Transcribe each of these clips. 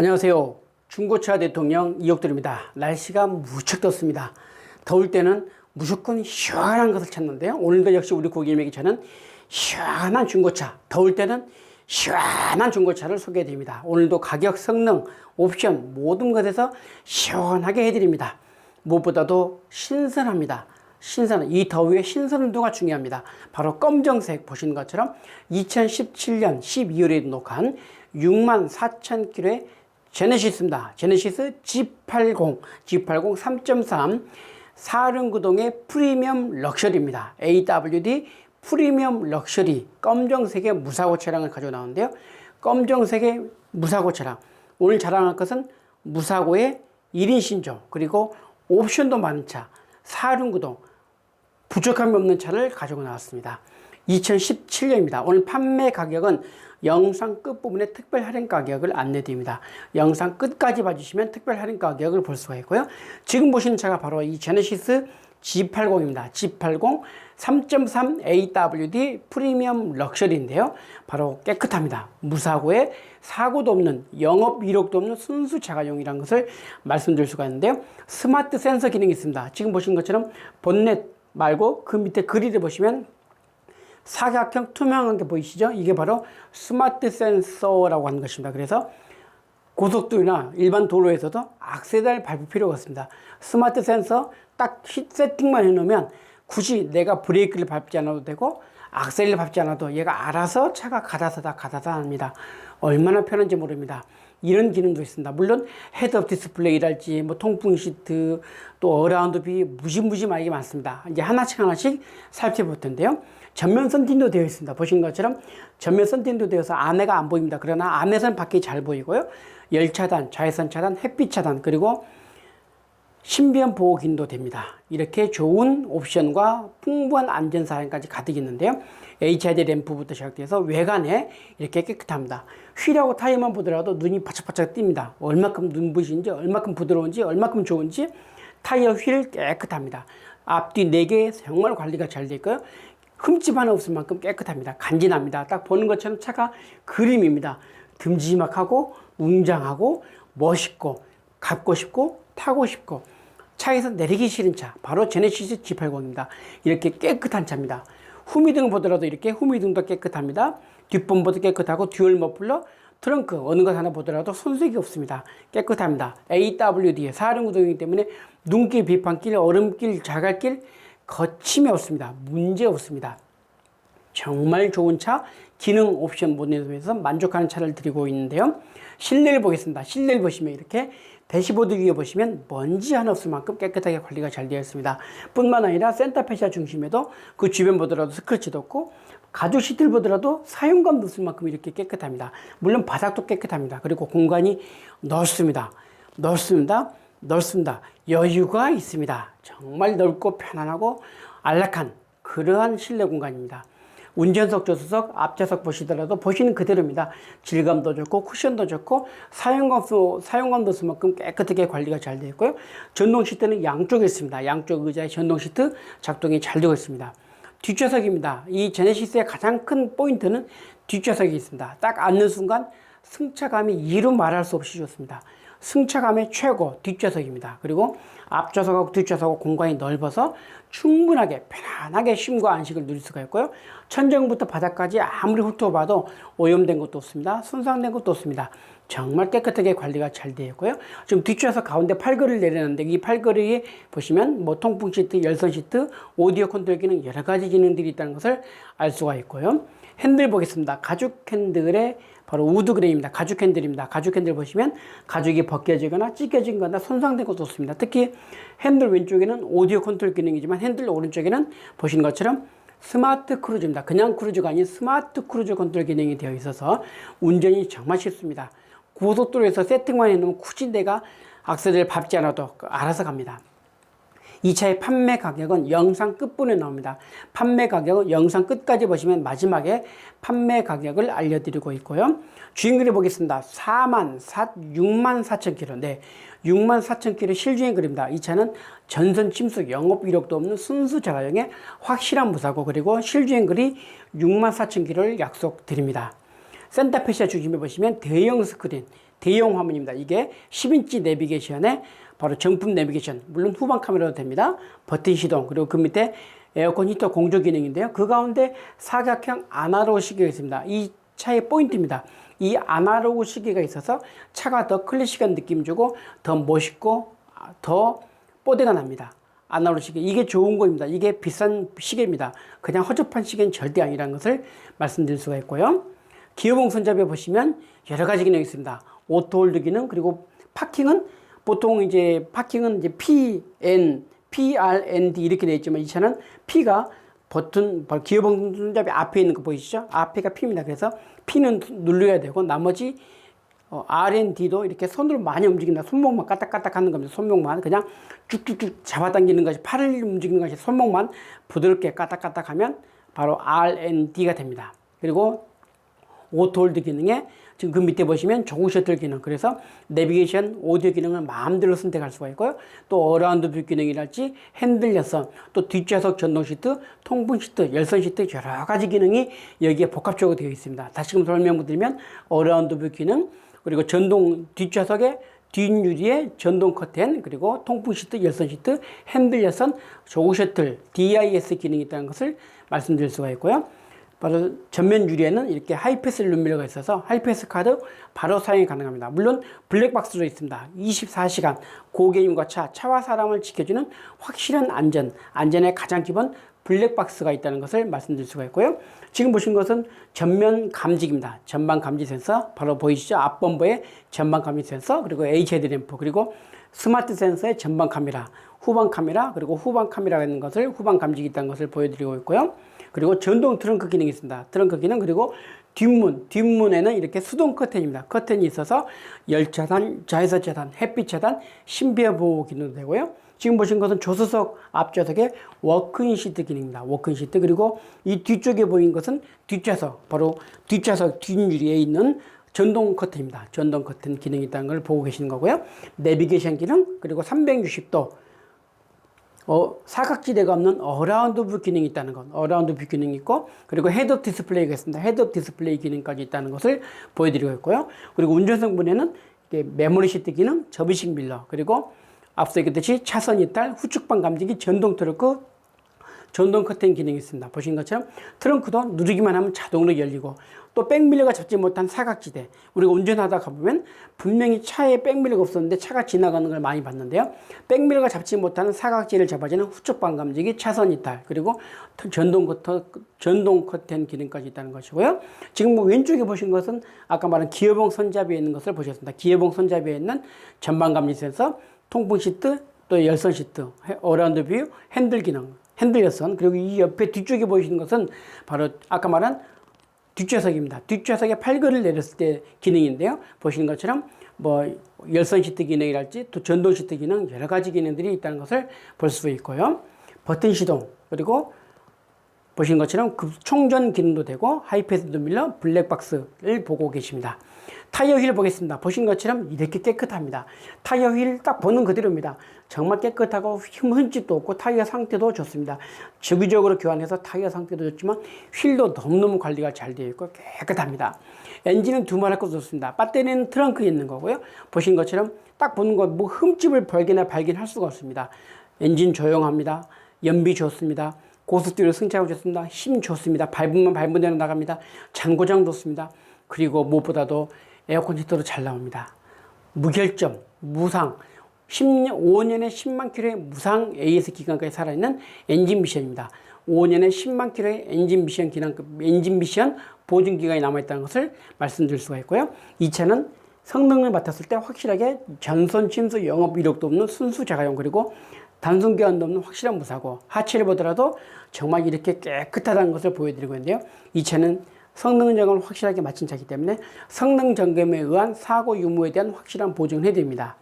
안녕하세요. 중고차 대통령 이혁들입니다. 날씨가 무척 덥습니다. 더울 때는 무조건 시원한 것을 찾는데요. 오늘도 역시 우리 고객님에게 저는 시원한 중고차, 더울 때는 시원한 중고차를 소개해 드립니다. 오늘도 가격, 성능, 옵션 모든 것에서 시원하게 해 드립니다. 무엇보다도 신선합니다. 신선, 이 더위에 신선도가 중요합니다. 바로 검정색 보시는 것처럼 2017년 12월에 녹한 6만 4천 킬로의 제네시스입니다. 제네시스 G80, G80 3.3 사륜구동의 프리미엄 럭셔리입니다. AWD 프리미엄 럭셔리 검정색의 무사고 차량을 가지고 나오는데요. 검정색의 무사고 차량. 오늘 자랑할 것은 무사고의 1인 신조 그리고 옵션도 많은 차 사륜구동 부족함이 없는 차를 가지고 나왔습니다. 2017년입니다. 오늘 판매 가격은 영상 끝부분에 특별 할인 가격을 안내드립니다. 영상 끝까지 봐주시면 특별 할인 가격을 볼 수가 있고요. 지금 보시는 차가 바로 이 제네시스 G80입니다. G80 3.3 AWD 프리미엄 럭셔리인데요. 바로 깨끗합니다. 무사고에 사고도 없는 영업 이력도 없는 순수 자가용이라는 것을 말씀드릴 수가 있는데요. 스마트 센서 기능이 있습니다. 지금 보신 것처럼 본넷 말고 그 밑에 그릴을 보시면 사각형 투명한 게 보이시죠? 이게 바로 스마트 센서라고 하는 것입니다. 그래서 고속도로나 일반 도로에서도 악세달 밟을 필요가 없습니다. 스마트 센서 딱 세팅만 해놓으면 굳이 내가 브레이크를 밟지 않아도 되고 악셀을 밟지 않아도 얘가 알아서 차가 가다서다 가다다 합니다. 얼마나 편한지 모릅니다. 이런 기능도 있습니다. 물론 헤드업 디스플레이랄지 뭐 통풍 시트 또 어라운드 비 무지무지하게 많습니다. 이제 하나씩 하나씩 살펴볼 텐데요. 전면 선팅도 되어 있습니다. 보신 것처럼 전면 선팅도 되어서 안에가 안 보입니다. 그러나 안에서는 밖이 잘 보이고요. 열 차단, 좌회선 차단, 햇빛 차단 그리고 신변 보호기능도 됩니다. 이렇게 좋은 옵션과 풍부한 안전 사양까지 가득 있는데요. HID 램프부터 시작돼서 외관에 이렇게 깨끗합니다. 휠하고 타이어만 보더라도 눈이 바짝바짝 띕니다. 얼마큼 눈부신지, 얼마큼 부드러운지, 얼마큼 좋은지 타이어 휠 깨끗합니다. 앞뒤 4개 정말 관리가 잘 되어 있고요. 흠집 하나 없을 만큼 깨끗합니다. 간지납니다. 딱 보는 것처럼 차가 그림입니다. 듬지막하고 웅장하고 멋있고 갖고 싶고 타고 싶고 차에서 내리기 싫은 차 바로 제네시스 G80입니다. 이렇게 깨끗한 차입니다. 후미등 보더라도 이렇게 후미등도 깨끗합니다. 뒷범버도 깨끗하고 듀얼 머플러 트렁크 어느 것 하나 보더라도 손색이 없습니다. 깨끗합니다. AWD의 사륜구동이기 때문에 눈길, 비판길, 얼음길, 자갈길 거침이 없습니다. 문제 없습니다. 정말 좋은 차, 기능 옵션 모델에서 만족하는 차를 드리고 있는데요. 실내를 보겠습니다. 실내를 보시면 이렇게 대시보드 위에 보시면 먼지 하나 없을 만큼 깨끗하게 관리가 잘 되어 있습니다. 뿐만 아니라 센터페시아 중심에도 그 주변 보더라도 스크래치도 없고 가죽 시트를 보더라도 사용감 없을 만큼 이렇게 깨끗합니다. 물론 바닥도 깨끗합니다. 그리고 공간이 넓습니다. 넓습니다. 넓습니다. 여유가 있습니다. 정말 넓고 편안하고 안락한 그러한 실내 공간입니다. 운전석, 조수석, 앞좌석 보시더라도 보시는 그대로입니다. 질감도 좋고 쿠션도 좋고 사용감도 사용감도 수만큼 깨끗하게 관리가 잘 되어 있고요. 전동 시트는 양쪽에 있습니다. 양쪽 의자에 전동 시트 작동이 잘 되고 있습니다. 뒷좌석입니다. 이 제네시스의 가장 큰 포인트는 뒷좌석이 있습니다. 딱 앉는 순간 승차감이 이루 말할 수 없이 좋습니다. 승차감의 최고 뒷좌석입니다. 그리고 앞좌석하고 뒷좌석하고 공간이 넓어서 충분하게 편안하게 쉼과 안식을 누릴 수가 있고요. 천정부터 바닥까지 아무리 훑어봐도 오염된 것도 없습니다. 손상된 것도 없습니다. 정말 깨끗하게 관리가 잘 되어 있고요. 지금 뒷좌석 가운데 팔걸이를 내려놨는데 이 팔걸이에 보시면 뭐 통풍 시트, 열선 시트, 오디오 컨트롤 기능 여러 가지 기능들이 있다는 것을 알 수가 있고요. 핸들 보겠습니다. 가죽 핸들에 바로 우드 그레이입니다. 가죽 핸들입니다. 가죽 핸들 보시면 가죽이 벗겨지거나 찢겨진 거나 손상된 것도 없습니다. 특히 핸들 왼쪽에는 오디오 컨트롤 기능이지만 핸들 오른쪽에는 보시는 것처럼 스마트 크루즈입니다. 그냥 크루즈가 아닌 스마트 크루즈 컨트롤 기능이 되어 있어서 운전이 정말 쉽습니다. 고속도로에서 세팅만 해놓으면 내가 악셀을 밟지 않아도 알아서 갑니다. 이 차의 판매 가격은 영상 끝부분에 나옵니다. 판매 가격은 영상 끝까지 보시면 마지막에 판매 가격을 알려드리고 있고요. 주행거리 보겠습니다. 4만 4, 6만 4천 킬로. 네. 6만 4천 킬로 실주행 거리입니다. 이 차는 전선 침수 영업 이력도 없는 순수 자가용의 확실한 무사고 그리고 실주행 거리 6만 4천 킬로를 약속드립니다. 센터페시아 중심에 보시면 대형 스크린, 대형 화면입니다. 이게 10인치 내비게이션에 바로 정품 내비게이션, 물론 후방 카메라도 됩니다. 버튼 시동, 그리고 그 밑에 에어컨 히터 공조 기능인데요. 그 가운데 사각형 아날로그 시계가 있습니다. 이 차의 포인트입니다. 이 아날로그 시계가 있어서 차가 더 클래식한 느낌 주고 더 멋있고 아, 더 뽀대가 납니다. 아날로그 시계. 이게 좋은 거입니다. 이게 비싼 시계입니다. 그냥 허접한 시계는 절대 아니라는 것을 말씀드릴 수가 있고요. 기어봉 손잡이에 보시면 여러 가지 기능이 있습니다. 오토홀드 기능, 그리고 파킹은 보통 이제 파킹은 이제 PN, PRND 이렇게 되어 있지만 이 차는 P가 버튼, 기어봉 손잡이 앞에 있는 거 보이시죠? 앞에가 P입니다. 그래서 P는 눌러야 되고 나머지 어, R&D도 이렇게 손으로 많이 움직인다. 손목만 까딱까딱 하는 겁니다. 손목만 그냥 쭉쭉쭉 잡아당기는 것이 팔을 움직이는 것이 손목만 부드럽게 까딱까딱 하면 바로 R&D가 됩니다. 그리고 오토홀드 기능에 지금 그 밑에 보시면 조구 셔틀 기능. 그래서 내비게이션 오디오 기능을 마음대로 선택할 수가 있고요. 또 어라운드 뷰 기능이랄지 핸들 열선 또 뒷좌석 전동 시트 통풍 시트 열선 시트 여러 가지 기능이 여기에 복합적으로 되어 있습니다. 다시금 설명드리면 어라운드 뷰 기능 그리고 전동 뒷좌석에 뒷유리에 전동 커튼 그리고 통풍 시트 열선 시트 핸들 열선 조구 셔틀 DIS 기능이 있다는 것을 말씀드릴 수가 있고요 바로 전면 유리에는 이렇게 하이패스 룸미러가 있어서 하이패스 카드 바로 사용이 가능합니다. 물론 블랙박스도 있습니다. 24시간 고객님과 차, 차와 사람을 지켜주는 확실한 안전, 안전의 가장 기본 블랙박스가 있다는 것을 말씀드릴 수가 있고요. 지금 보신 것은 전면 감지기입니다. 전방 감지 센서 바로 보이시죠? 앞범버의 전방 감지 센서 그리고 H 헤드램프 그리고 스마트 센서의 전방 카메라, 후방 카메라 그리고 후방 카메라가 있는 것을 후방 감지기 있다는 것을 보여드리고 있고요. 그리고 전동 트렁크 기능이 있습니다. 트렁크 기능 그리고 뒷문, 뒷문에는 이렇게 수동 커튼입니다. 커튼이 있어서 열 차단, 자외선 차단, 햇빛 차단, 신비해 보호 기능도 되고요. 지금 보신 것은 조수석 앞좌석의 워크인 시트 기능입니다. 워크인 시트 그리고 이 뒤쪽에 보인 것은 뒷좌석 바로 뒷좌석 뒷유리에 있는 전동 커튼입니다. 전동 커튼 기능이 있다는 걸 보고 계시는 거고요. 내비게이션 기능 그리고 360도 어, 사각지대가 없는 어라운드 뷰 기능이 있다는 것. 어라운드 뷰 기능이 있고, 그리고 헤드업 디스플레이가 있습니다. 헤드업 디스플레이 기능까지 있다는 것을 보여드리고 있고요. 그리고 운전석 분에는 메모리 시트 기능, 접이식 밀러, 그리고 앞서 얘기했듯이 차선 이탈, 후측방 감지기, 전동 트렁크, 전동 커튼 기능이 있습니다. 보신 것처럼 트렁크도 누르기만 하면 자동으로 열리고 또 백밀러가 잡지 못한 사각지대 우리가 운전하다 가보면 분명히 차에 백밀러가 없었는데 차가 지나가는 걸 많이 봤는데요. 백밀러가 잡지 못하는 사각지대를 잡아주는 후측방 감지기 차선 이탈 그리고 전동 커터 전동 커튼 기능까지 있다는 것이고요. 지금 뭐 왼쪽에 보신 것은 아까 말한 기어봉 손잡이에 있는 것을 보셨습니다. 기어봉 손잡이에 있는 전방 감지 센서, 통풍 시트, 또 열선 시트, 어라운드 뷰, 핸들 기능 핸들 열선 그리고 이 옆에 뒤쪽에 보이시는 것은 바로 아까 말한 뒷좌석입니다. 뒷좌석에 팔걸이를 내렸을 때 기능인데요. 보시는 것처럼 뭐 열선 시트 기능이랄지 또 전동 시트 기능 여러 가지 기능들이 있다는 것을 볼 수 있고요. 버튼 시동 그리고 보시는 것처럼 급 충전 기능도 되고 하이패스 밀러 블랙박스를 보고 계십니다. 타이어 휠 보겠습니다. 보신 것처럼 이렇게 깨끗합니다. 타이어 휠 딱 보는 그대로입니다. 정말 깨끗하고 흠집도 없고 타이어 상태도 좋습니다. 주기적으로 교환해서 타이어 상태도 좋지만 휠도 너무너무 관리가 잘 되어 있고 깨끗합니다. 엔진은 두말할 것도 없습니다. 배터리는 트렁크에 있는 거고요. 보신 것처럼 딱 보는 거뭐 흠집을 발견해 발견할 수가 없습니다. 엔진 조용합니다. 연비 좋습니다. 고속도로 승차하고 좋습니다. 힘 좋습니다. 밟으면 밟은 대로 나갑니다. 잔고장 좋습니다. 그리고 무엇보다도 에어컨 히터도 잘 나옵니다. 무결점, 무상, 10년, 5년에 10만 킬로의 무상 AS 기간까지 살아있는 엔진 미션입니다. 5년에 10만 킬로의 엔진 미션 기간, 엔진 미션 보증 기간이 남아있다는 것을 말씀드릴 수가 있고요. 이 차는 성능을 맡았을 때 확실하게 전선 침수 영업 이력도 없는 순수 자가용 그리고 단순 교환도 없는 확실한 무사고 하체를 보더라도 정말 이렇게 깨끗하다는 것을 보여드리고 있는데요. 이 차는 성능 점검을 확실하게 마친 차이기 때문에 성능 점검에 의한 사고 유무에 대한 확실한 보증을 해드립니다.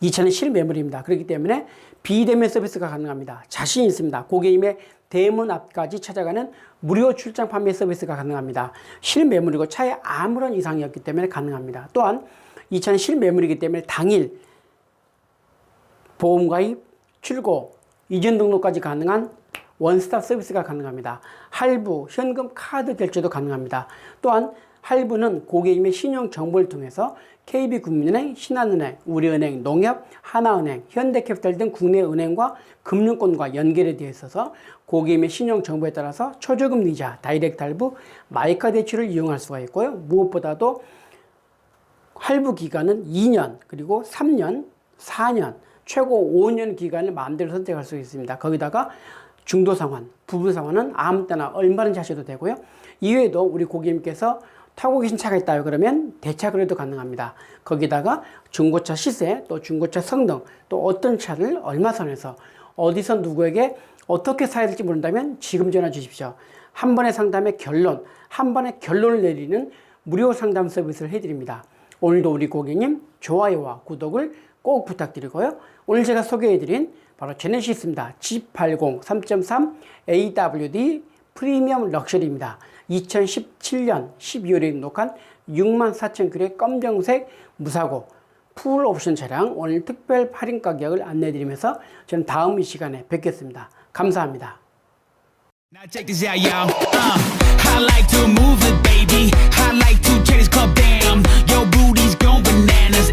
이 차는 실매물입니다. 그렇기 때문에 비대면 서비스가 가능합니다. 자신 있습니다. 고객님의 대문 앞까지 찾아가는 무료 출장 판매 서비스가 가능합니다. 실매물이고 차에 아무런 이상이 없기 때문에 가능합니다. 또한 이 차는 실매물이기 때문에 당일 보험 가입, 출고, 이전 등록까지 가능한 원스톱 서비스가 가능합니다. 할부, 현금, 카드 결제도 가능합니다. 또한 할부는 고객님의 신용 정보를 통해서 KB국민은행, 신한은행, 우리은행, 농협, 하나은행, 현대캐피탈 등 국내 은행과 금융권과 연결이 되어 있어서 고객님의 신용 정보에 따라서 초저금 이자, 다이렉트 할부, 마이카 대출을 이용할 수가 있고요. 무엇보다도 할부 기간은 2년, 그리고 3년, 4년, 최고 5년 기간을 마음대로 선택할 수 있습니다. 거기다가 중도 상환, 부분 상환은 아무 때나 얼마든지 하셔도 되고요. 이외에도 우리 고객님께서 타고 계신 차가 있다요 그러면 대차거래도 래도 가능합니다. 거기다가 중고차 시세, 또 중고차 성능, 또 어떤 차를 얼마 선에서 어디서 누구에게 어떻게 사야 될지 모른다면 지금 전화 주십시오. 한 번의 상담의 결론, 한 번의 결론을 내리는 무료 상담 서비스를 해드립니다. 오늘도 우리 고객님 좋아요와 구독을 꼭 부탁드리고요. 오늘 제가 소개해드린 바로 제네시스입니다. G80 3.3 AWD 프리미엄 럭셔리입니다. 2017년 12월에 입록한 64,000km의 검정색 무사고 풀 옵션 차량 오늘 특별 할인 가격을 안내해 드리면서 저는 다음 이 시간에 뵙겠습니다. 감사합니다. Now check this out, y'all. Uh, I like to move it, baby. I like to check this club, damn. Your booty's going bananas.